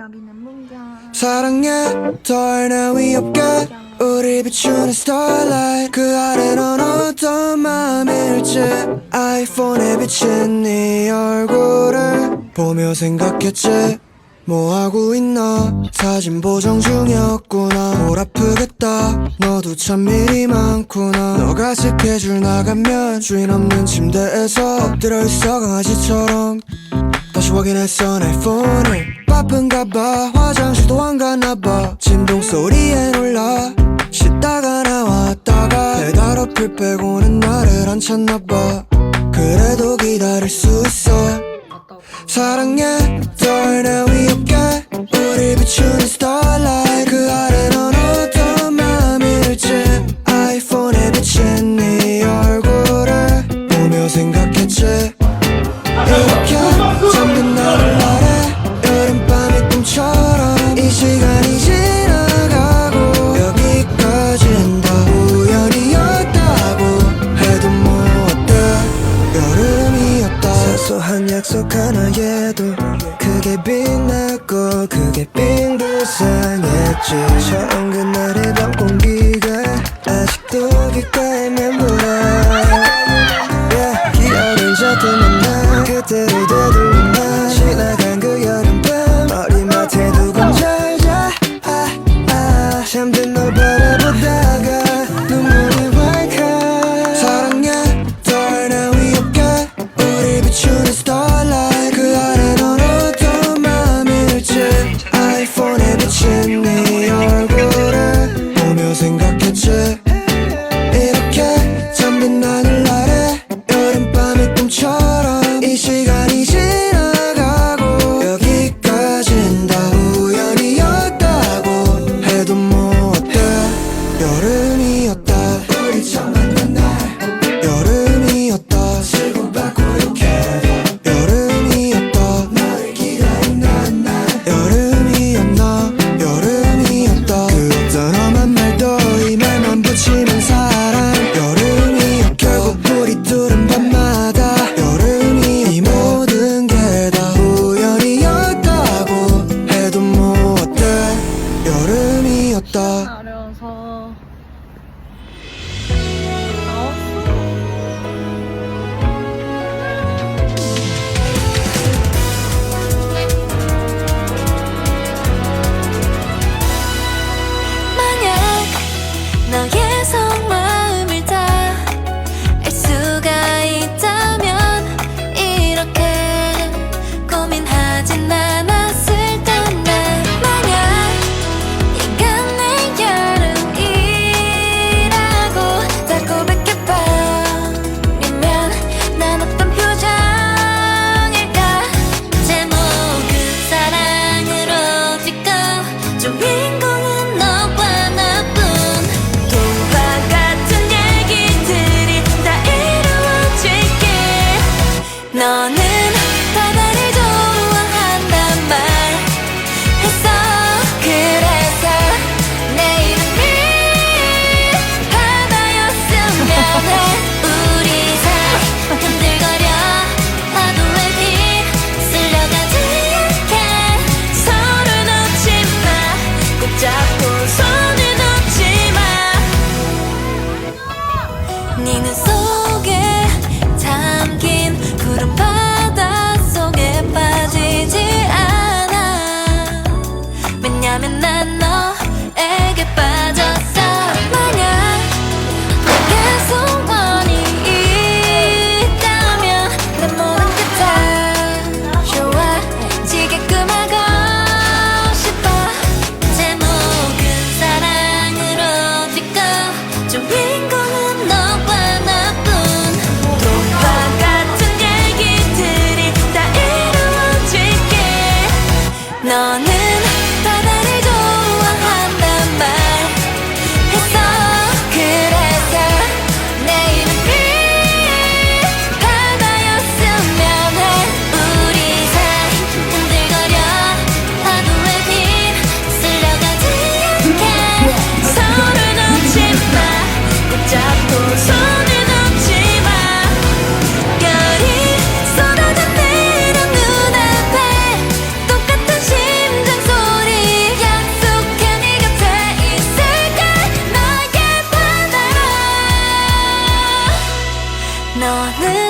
여기는 문경. 사랑해 더나 위협게. 우리 비추는 starlight. 그 아래 넌 어떤 마음일지. 아이폰에 비친 네 얼굴을 보며 생각했지. 뭐하고 있나? 사진 보정 중이었구나. 골 아프겠다. 너도 참 일이 많구나. 너가 스케줄 나가면 주인 없는 침대에서 엎드려 있어 강아지처럼. 다시 확인했어 내 폰을. 아픈가 봐. 화장실도 안 갔나 봐. 진동 소리에 놀라. 씻다가 나왔다가 배달 어플 빼고는 나를 안 찾나 봐. 그래도 기다릴 수 있어. 사랑해. 널 내 위에 우리 비추는 스타일라 빈 부상에 지쳐 온 그날의 밤 공기 哒我们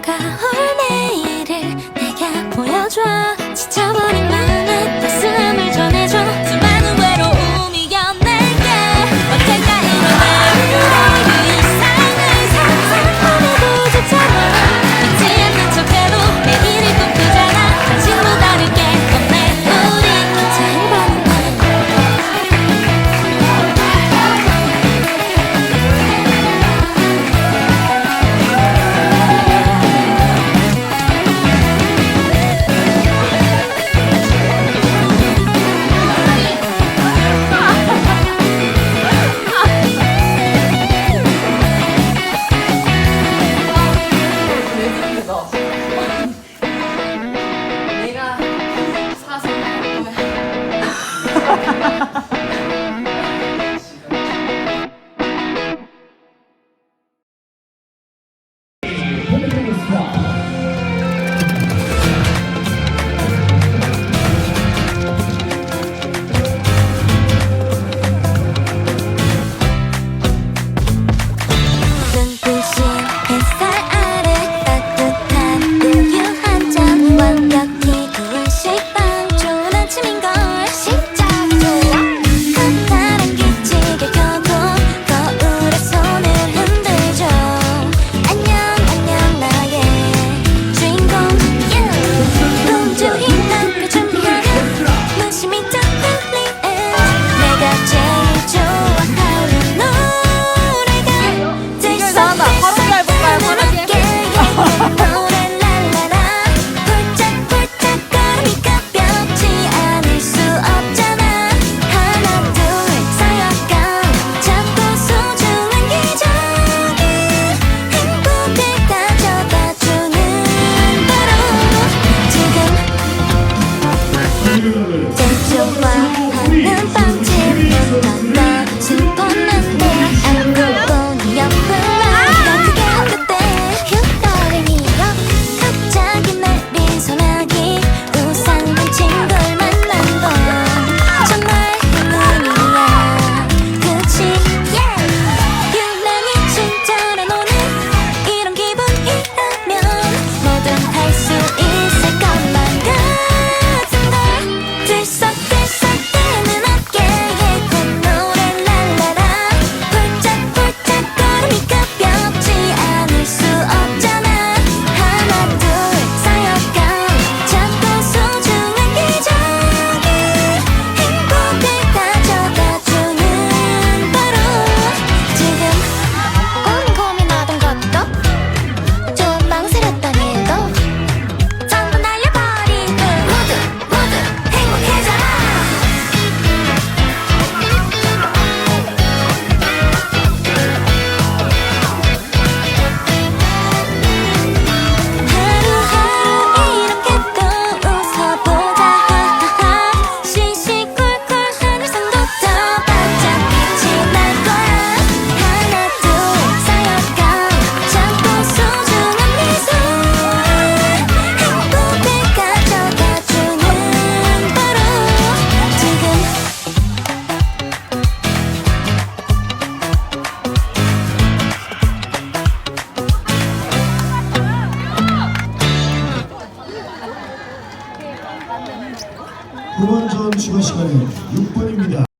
が本命 너. 내가 사서 할 거야. 후반전 추가 시간은 6분입니다.